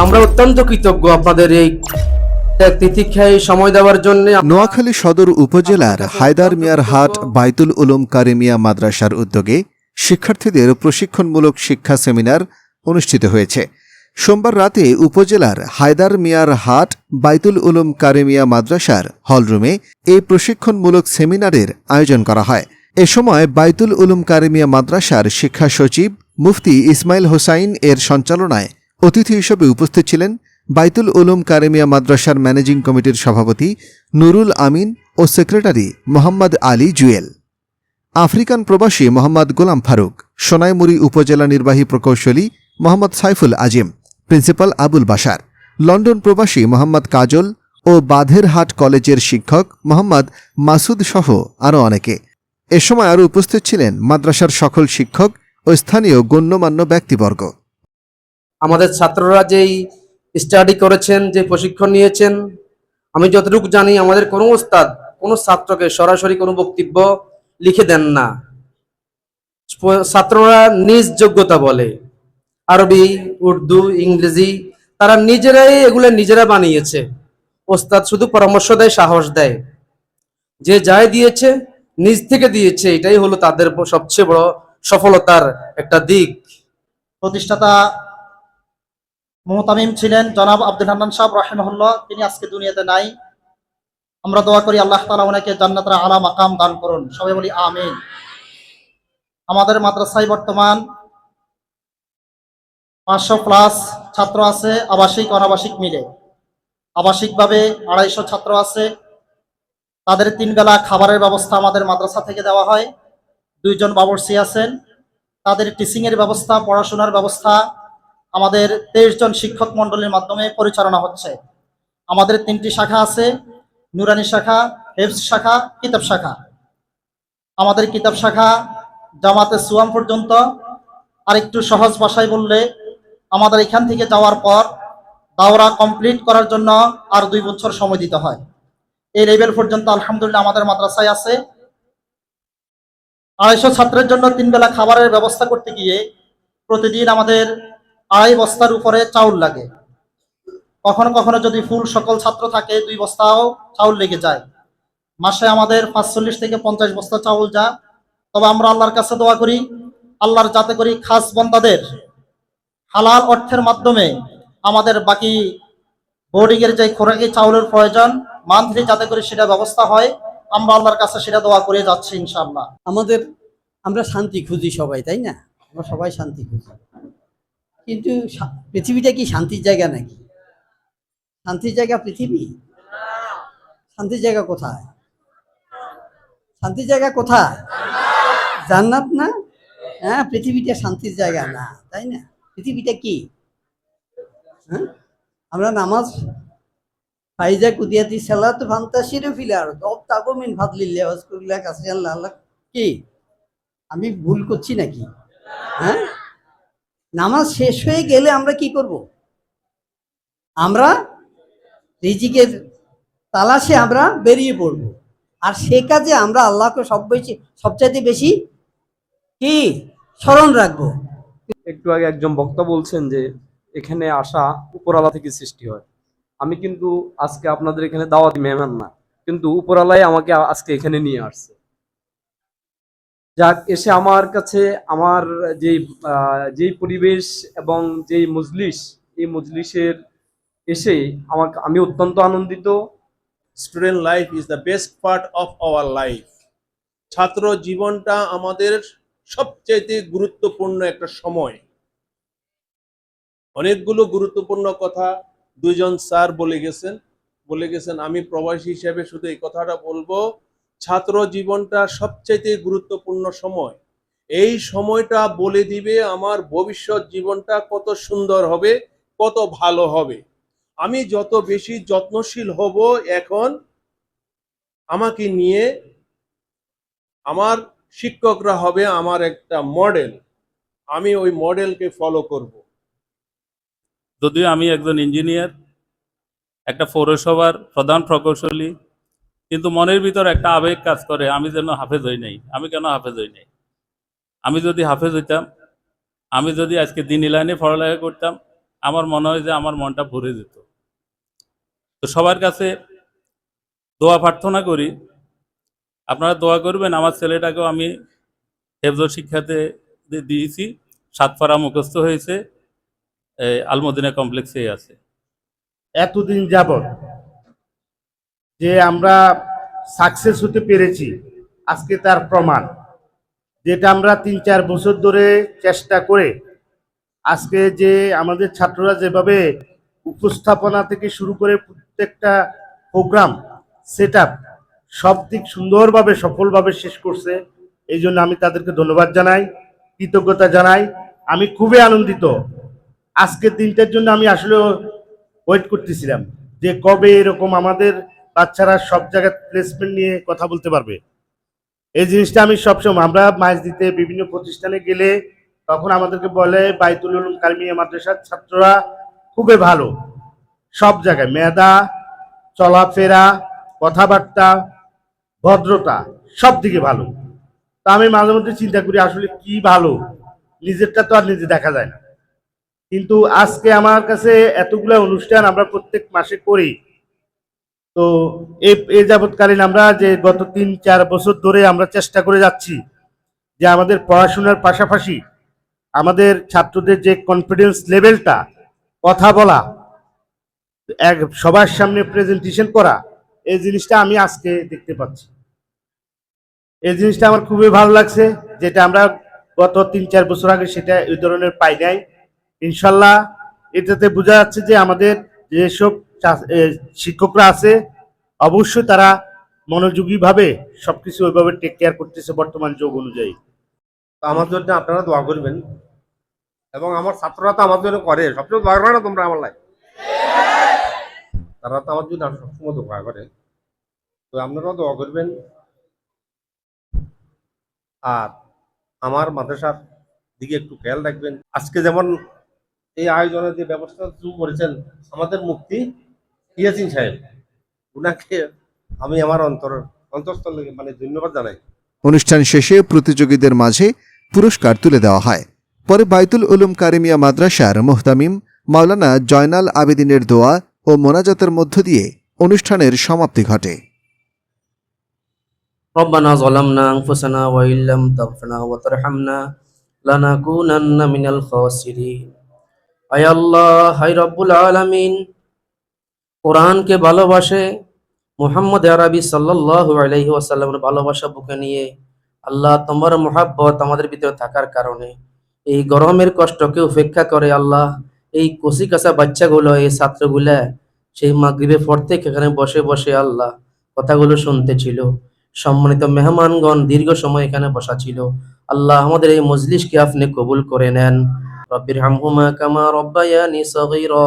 আমরা অত্যন্ত কৃতজ্ঞ আপনাদের এই সময় দেওয়ার জন্য। নোয়াখালী সদর উপজেলার হায়দার মিয়ার হাট বাইতুল উলুম কারিমিয়া মাদ্রাসার উদ্যোগে শিক্ষার্থীদের প্রশিক্ষণমূলক শিক্ষা সেমিনার অনুষ্ঠিত হয়েছে। সোমবার রাতে উপজেলার হায়দার মিয়ার হাট বাইতুল উলুম কারিমিয়া মাদ্রাসার হলরুমে এই প্রশিক্ষণমূলক সেমিনারের আয়োজন করা হয়। এ সময় বাইতুল উলুম কারিমিয়া মাদ্রাসার শিক্ষা সচিব মুফতি ইসমাইল হোসাইন এর সঞ্চালনায় অতিথি হিসেবে উপস্থিত ছিলেন বাইতুল উলুম কারেমিয়া মাদ্রাসার ম্যানেজিং কমিটির সভাপতি নুরুল আমিন ও সেক্রেটারি মোহাম্মদ আলী জুয়েল। আফ্রিকান প্রবাসী মোহাম্মদ গোলাম ফারুক, সোনাইমুড়ি উপজেলা নির্বাহী প্রকৌশলী মোহাম্মদ সাইফুল আজিম, প্রিন্সিপাল আবুল বাশার, লন্ডন প্রবাসী মোহাম্মদ কাজল ও বাধেরহাট কলেজের শিক্ষক মোহাম্মদ মাসুদ সহ আরও অনেকে। এ সময় আরও উপস্থিত ছিলেন মাদ্রাসার সকল শিক্ষক ও স্থানীয় গণ্যমান্য ব্যক্তিবর্গ। আমাদের ছাত্ররা যেই স্টাডি করেছেন, যে প্রশিক্ষণ নিয়েছেন, আমি যতটুকু জানি আমাদের কোনো ওস্তাদ, কোনো ছাত্রকে সরাসরি কোনো বক্তব্য লিখে দেন না। ছাত্ররা নিজ যোগ্যতা বলে। আরবি, উর্দু, ইংরেজি, তারা নিজেরাই এগুলো নিজেরা বানিয়েছে। ওস্তাদ শুধু পরামর্শ দেয়, সাহস দেয়। যে যাই দিয়েছে, নিজ থেকে দিয়েছে, এটাই হলো তাদের সবচেয়ে বড় সফলতার একটা দিক। প্রতিষ্ঠাতা মোহতামিম ছিলেন জনাব আব্দুল হান্নান সাহেব, রাহিমহুল্লাহ। তিনি আজকে দুনিয়াতে নাই। আমরা দোয়া করি আল্লাহ তালা ওনাকে জান্নাতের আলা মাকাম দান করুন। সবাই বলি আমিন। আমাদের মাদ্রাসায় বর্তমান পাঁচশো প্লাস ছাত্র আছে, আবাসিক, অনাবাসিক মিলে। আবাসিকভাবে আড়াইশো ছাত্র আছে। তাদের তিন বেলা খাবারের ব্যবস্থা আমাদের মাদ্রাসা থেকে দেওয়া হয়। দুইজন বাবরসি আছেন। তাদের টিচিং এর ব্যবস্থা, পড়াশোনার ব্যবস্থা আমাদের তেইশ জন শিক্ষক মন্ডলীর মাধ্যমে পরিচালনা হচ্ছে। আমাদের তিনটি শাখা আছে, নুরানি শাখা হেফস শাখা, কিতাব শাখা। আমাদের কিতাব শাখা জামাতে সুয়াম পর্যন্ত। আর একটু সহজ ভাষায় বললে, আমাদের এখান থেকে যাওয়ার পর দাওরা কমপ্লিট করার জন্য আর দুই বছর সময় দিতে হয়। এই লেভেল পর্যন্ত আলহামদুলিল্লাহ আমাদের মাদ্রাসায় আছে। আড়াইশো ছাত্রের জন্য তিন বেলা খাবারের ব্যবস্থা করতে গিয়ে প্রতিদিন আমাদের আড়াই বস্তার উপরে চাউল লাগে। কখনো কখনো যদি ফুল সকল ছাত্র থাকে, দুই বস্তাও চাউল লেগে যায়। মাসে আমাদের পাঁচচল্লিশ থেকে পঞ্চাশ বস্তা চাউল যা তবে আমরা আল্লাহর কাছে দোয়া করি, আল্লাহর যাতে করি খাস বন্দাদের হালাল অর্থের মাধ্যমে আমাদের বাকি বোর্ডিং এর যে খোরাকি চাউলের প্রয়োজন, মান্থলি যাতে করে সেটা ব্যবস্থা হয়, আমরা আল্লাহর কাছে সেটা দোয়া করে যাচ্ছি ইনশাআল্লাহ। আমাদের, আমরা শান্তি খুঁজি সবাই, তাই না? আমরা সবাই শান্তি খুঁজি। কিন্তু পৃথিবীটা কি শান্তির জায়গা নাকি? শান্তির জায়গা পৃথিবী? শান্তির জায়গা কোথায়? শান্তির জায়গা কোথায়? জান্নাত না? হ্যাঁ পৃথিবীটা শান্তির জায়গা না, তাই না? পৃথিবীটা কি? হ্যাঁ? আমরা নামাজ ফাইজা কুদিয়াতি সালাত ফান্তাসিরু ফিল আরদ। অবতাগু মিন ফাদলিল্লাহ ওয়াজকুরিল্লাহ কাসিরান আল্লাহ কি? আমি ভুল করছি নাকি? হ্যাঁ? নামাজ শেষ হয়ে গেলে আমরা কি করব? আমরা রিজিকের তালাশে আমরা বেরিয়ে পড়ব। আর সে কাজে আমরা আল্লাহকে সব বেশি সবচাইতে বেশি কি? স্মরণ রাখব। একটু আগে একজন বক্তা বলছেন যে, এখানে আসা উপরালা থেকে সৃষ্টি হয়। আমি কিন্তু আজকে আপনাদের এখানে দাওয়াতি মেহমান না। কিন্তু উপরালাই আমাকে আজকে এখানে নিয়ে আসছে। যাক, এসে আমার কাছে আমার যেই যেই পরিবেশ এবং যেই মজলিস, এই মজলিসের এসে আমার আমি অত্যন্ত আনন্দিত। Student life is the best part of our life ছাত্র জীবনটা আমাদের সবচেয়ে গুরুত্বপূর্ণ একটা সময়। অনেকগুলো গুরুত্বপূর্ণ কথা দুইজন স্যার বলে গেছেন। বলে গেছেন, আমি প্রবাসী হিসেবে শুধু এই কথাটা বলব ছাত্র জীবনটা সবচেয়ে গুরুত্বপূর্ণ সময়। এই সময়টা বলে দিবে আমার ভবিষ্যৎ জীবনটা কত সুন্দর হবে, কত ভালো হবে। আমি যত বেশি যত্নশীল হব এখন, আমাকে নিয়ে আমার শিক্ষকরা হবে আমার একটা মডেল। আমি ওই মডেলকে ফলো করব। যদিও আমি একজন ইঞ্জিনিয়ার একটা পৌরসভার প্রধান প্রকৌশলী কিন্তু মনের ভিতর একটা আবেগ কাজ করে, আমি যেন হাফেজ হই নাই। আমি কেন হাফেজ হই নাই? আমি যদি হাফেজ হইতাম, আমি যদি আজকে দিন লাইনে পড়ালেখা করতাম, আমার মনে হয় যে আমার মনটা ভরে যেত। তো সবার কাছে দোয়া প্রার্থনা করি। আপনারা দোয়া করবেন, আমার ছেলেটাকেও আমি হেফজ শিক্ষাতে দিয়েছি। সাতপাড়া মুখস্থ হয়েছে। আলমদিনা কমপ্লেক্সেই আছে। এতদিন যাবৎ যে আমরা সাকসেস হতে পেরেছি, আজকে তার প্রমাণ। যেটা আমরা তিন চার বছর ধরে চেষ্টা করে, আজকে যে আমাদের ছাত্ররা যেভাবে উপস্থাপনা থেকে শুরু করে প্রত্যেকটা প্রোগ্রাম সেট সব দিক সুন্দরভাবে, সফলভাবে শেষ করছে, এই জন্য আমি তাদেরকে ধন্যবাদ জানাই, কৃতজ্ঞতা জানাই। আমি খুবই আনন্দিত। আজকের দিনটার জন্য আমি আসলে ওয়েট করতেছিলাম যে কবে এরকম আমাদের বাচ্চারা সব জায়গায় প্লেসমেন্ট নিয়ে কথা বলতে পারবে। এই জিনিসটা আমি সবসময়, আমরা মাছ দিতে বিভিন্ন প্রতিষ্ঠানে গেলে তখন আমাদেরকে বলে, বাইতুল উলুম কালমিয়া মাদ্রাসার ছাত্ররা খুবই ভালো। সব জায়গায় মেধা, চলাফেরা, কথাবার্তা, ভদ্রতা সব দিকে ভালো। তা আমি মাঝে মধ্যে চিন্তা করি, আসলে কি ভালো? নিজেরটা তো আর নিজে দেখা যায় না। কিন্তু আজকে আমার কাছে এতগুলো অনুষ্ঠান আমরা প্রত্যেক মাসে করি তো এ যাবৎকালীন আমরা যে গত তিন, চার বছর ধরে আমরা চেষ্টা করে যাচ্ছি যে আমাদের পড়াশোনার পাশাপাশি আমাদের ছাত্রদের যে কনফিডেন্স লেভেলটা কথা বলা, এক, সবার সামনে প্রেজেন্টেশন করা, এই জিনিসটা আমি আজকে দেখতে পাচ্ছি। এই জিনিসটা আমার খুবই ভালো লাগছে, যেটা আমরা গত তিন, চার বছর আগে সেটা এই ধরনের পাই নাই। ইনশাল্লাহ এটাতে বোঝা যাচ্ছে যে আমাদের যেসব শিক্ষকরা আছে, অবশ্যই তারা মনোযোগীভাবে সবকিছু ওইভাবে টেক কেয়ার করতেছে বর্তমান যুগ অনুযায়ী। তো আমার জন্য আপনারা দোয়া করবেন এবং আমার ছাত্ররা তো আমার জন্য করে সবসময় দোয়া করে না তোমরা আমার লাই তারা তো আমার জন্য সবসময় দোয়া করে। তো আপনারাও দোয়া করবেন। আর আমার মাদ্রাসার দিকে একটু খেয়াল রাখবেন। আজকে যেমন এই আয়োজনের যে ব্যবস্থা শুরু করেছেন, আমাদের মুক্তি ইয়াসিন সাহেব উনাকে আমি আমার অন্তর অন্তঃস্থল থেকে মানে ধন্যবাদ জানাই অনুষ্ঠান শেষে প্রতিযোগীদের মাঝে পুরস্কার তুলে দেওয়া হয় পরে বাইতুল উলুম কারিমিয়া মাদ্রাসার মোহতামিম মাওলানা জয়নাল আবেদিনের দোয়া ও মোনাজাতের মধ্য দিয়ে অনুষ্ঠানের সমাপ্তি ঘটে ربنا ظلمنا أنفسنا وإن لم تغفر لنا وترحمنا لنكونن من الخاسرين আয় আল্লাহ হাই রব্বুল আলামিন কোরআনকে ভালোবাসে, মুহাম্মদ আরবি আলাইহি ওয়াসাল্লামের ভালোবাসা বুকে নিয়ে আল্লাহ তোমার মোহাব্বত আমাদের ভিতরে থাকার কারণে এই গরমের কষ্টকে উপেক্ষা করে আল্লাহ এই কচি কাঁচা বাচ্চাগুলো, এই ছাত্রগুলা সেই মাগরিবে থেকে এখানে বসে বসে আল্লাহ কথাগুলো শুনতে ছিল। সম্মানিত মেহমানগণ, দীর্ঘ সময় এখানে বসা ছিল। আল্লাহ আমাদের এই মজলিসকে আপনি কবুল করে নেন। রব্বির হামহুমা কামা রব্বায়ানি সগীরা